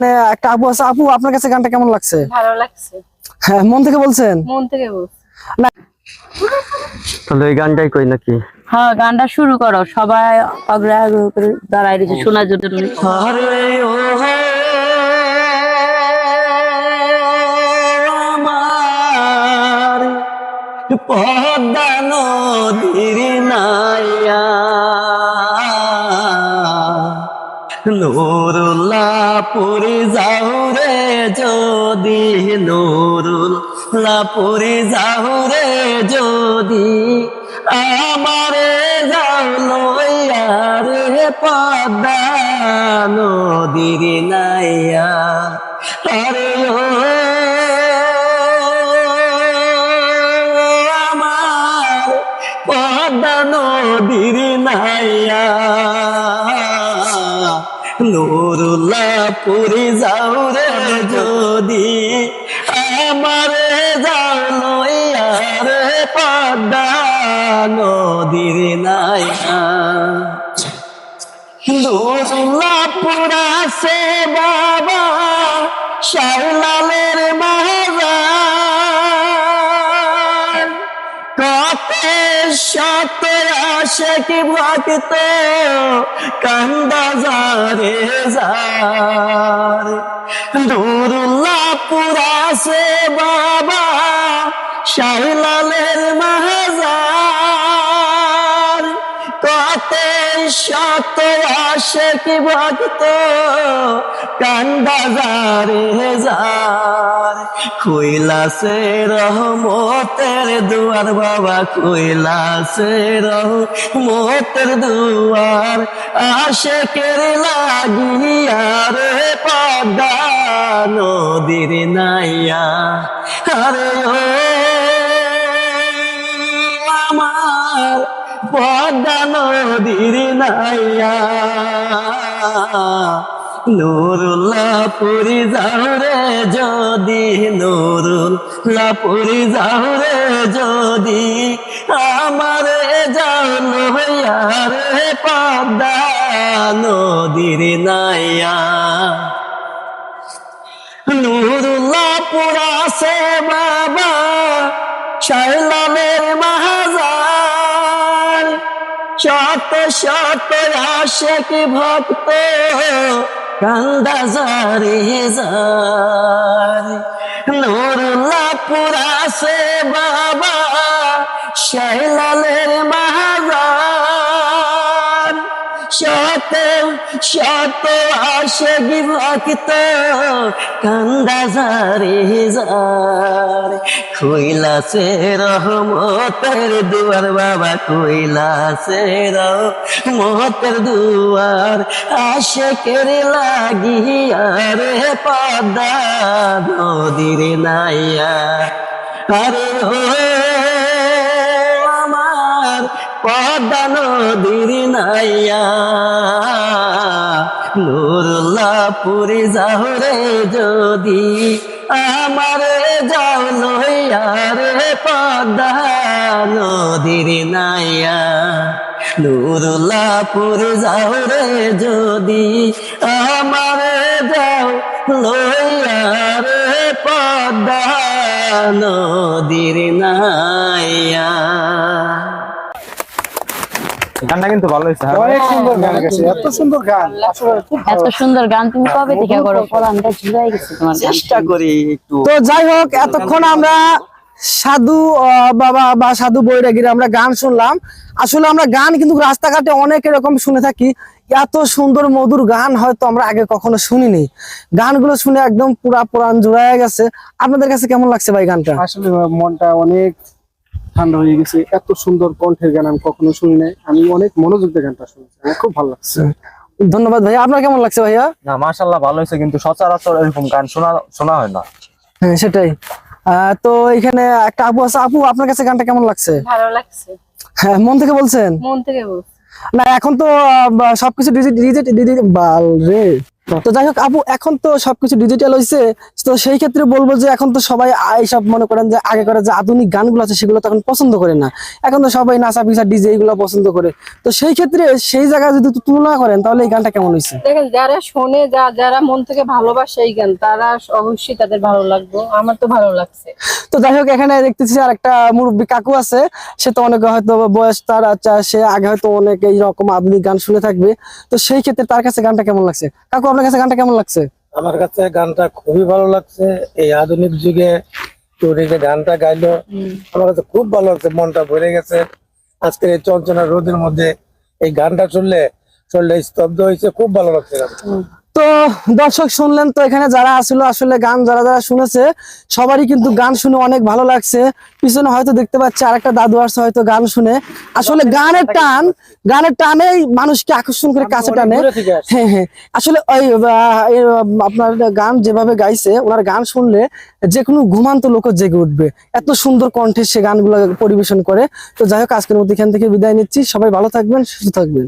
মানে একটা আপু আছে আপু আপনার কাছে গানটা কেমন লাগছে? ভালো লাগছে। হ্যাঁ মন থেকে বলছেন? মন থেকে বল তাহলে এই গানটাই কই নাকি? হ্যাঁ গানটা শুরু করো। সবাই আগ্রহ করে দাঁড়ায় রয়েছে শোনার জন্য। পদ্মা নদীর নাইয়া পুরি যাও রে যদি নুরুল্লাহ পুরি যাও রে যদি আমারে যাও লইয়া নদীর নাইয়া। আরে আমার পদ্মা নদীর নাইয়া। নুরুল্লাহ পুরি যাও রে যদি। আমারে যাও লইয়া রে পদ্মা নদীর নাই নুরুল্লাহ পুরা সে বাবা, শাহলালের শত আসে কি ভক্ত কান্দা যারে। যার দুর্লাপুরা সে বাবা শাহলালের শত আসে কি ভক্ত কান্দা যারে কইলাসে রহমতের দুয়ার, বাবা কইলাসে রহমতের দুয়ার। আসে কের লাগিয়া রে পদ্মা নদীর নাইয়া। আরে পদ্মা নদীর নাইয়া। নুরুল্লাহ পুরি যাও রে যদি নুরুল্লাহ পুরি যাও রে যদি, আমার যাও লইয়া রে নদীর নাইয়া। নুরুল্লাহ পুরাসে বাবা শাইলামের মহাজান শত আশেক ভক্ত কান্দাজারে যায়। যার নুরুল্লাহ পুরাসে বাবা শৈলালের মহাজান। শত শত আশে বিভক্ত কান্দা জারে যার কইলাসে রহমতের দুয়ার, বাবা কইলাসে রহমতের দুয়ার। আশেকের লাগিয়া রে পদ্মা নদীর নাইয়া। আরে আমার পদ্মা নদীর নাইয়া। নুরুল্লাহ পুরি যাও রে যদি আমার যাও লইয়া রে পদ্মা নদীর নাইয়া। নুরুল্লাহ পুরি যাও রে যদি আমার যাও লইয়া রে পদ্মা নদীর নাইয়া। গানটা কিন্তু ভালো হয়েছে হ্যাঁ। অনেক সুন্দর গান গেছে এত সুন্দর গান। এত সুন্দর গান তুমি কবে থেকে করো? ঝুলাই গেছে তোমার চেষ্টা করি একটু। তো যাই হোক এতক্ষণ আমরা সাধু বাবা বা সাধু বৈরাগীর আমরা গান শুনলাম। আসলে আমরা গান কিন্তু রাস্তাঘাটে অনেক এরকম শুনে থাকি। এত সুন্দর মধুর গান হয়তো আমরা আগে কখনো শুনিনি। গানগুলো শুনে একদম পুরা পুরাণ জোড়ায় গেছে। আপনাদের কাছে কেমন লাগছে ভাই গানটা? আসলে মনটা অনেক ঠান্ডা হয়ে গেছে। এত সুন্দর কণ্ঠের গান আমি কখনো শুনি নাই। আমি অনেক মনোযোগ দিয়ে গানটা শুনছি। আমার খুব ভালো লাগছে। ধন্যবাদ ভাইয়া। আপনার কেমন লাগছে ভাইয়া? না মাশাল্লাহ ভালো হয়েছে কিন্তু সচরাচর এরকম গান শোনা শোনা হয় না। হ্যাঁ সেটাই। আহ, তো এখানে একটা আপু আছে। আপু আপনার কাছে গানটা কেমন লাগছে? ভালো লাগছে। হ্যাঁ মন থেকে বলছেন? মন থেকে বল না এখন তো সবকিছু ডিজিট ডিজিট বাল রে। তো যাই হোক, আপু, এখন তো সবকিছু ডিজিটাল হয়েছে তো সেই ক্ষেত্রে বলব যে এখন তো সবাই এইসব মনে করেন যে আগে করে যে আধুনিক গানগুলো আছে সেগুলো তো এখন পছন্দ করে না। এখন তো সবাই নাচা পিসা ডিজে এগুলো পছন্দ করে। তো সেই ক্ষেত্রে সেই জায়গায় যদি তুলনা করেন, তাহলে এই গানটা কেমন হয়েছে দেখেন, যারা শোনে, যা, যারা মন থেকে ভালোবাসে এই গান, তারা অবশ্যই তাদের ভালো লাগবে। আমার তো ভালো লাগছে। তো যাই হোক এখানে দেখতেছি আর একটা মুরব্বী কাকু আছে। সে তো অনেক হয়তো বয়স তার আচ্ছা সে আগে হয়তো অনেক এইরকম আধুনিক গান শুনে থাকবে। তো সেই ক্ষেত্রে তার কাছে গানটা কেমন লাগছে? কাকু আপনার কাছে গানটা কেমন লাগছে? আমার কাছে গানটা খুবই ভালো লাগছে। এই আধুনিক যুগে টুরি যে গানটা গাইলো আমার কাছে খুব ভালো লাগছে মনটা ভরে গেছে। আজকের এই চঞ্চনা রোদের মধ্যে এই গানটা শুনলে শরীরটা স্তব্ধ হয়েছে খুব ভালো লাগছে গানটা। তো দর্শক শুনলেন তো এখানে যারা আসলে আসলে গান যারা যারা শুনেছে সবারই কিন্তু গান শুনে অনেক ভালো লাগছে। পিছনে হয়তো দেখতে পাচ্ছি আরেকটা দাদু আসছে হয়তো গান শুনে। আসলে গানের টান গানের টানেই মানুষকে আকর্ষণ করে কাছে টানে। হ্যাঁ হ্যাঁ। আসলে ওই আপনার গান যেভাবে গাইছে ওনার গান শুনলে যে কোনো ঘুমান্ত লোক জেগে উঠবে। এত সুন্দর কণ্ঠে সে গানগুলো পরিবেশন করে। তো যাই হোক আজকের মধ্যে এখান থেকে বিদায় নিচ্ছি। সবাই ভালো থাকবেন সুস্থ থাকবেন।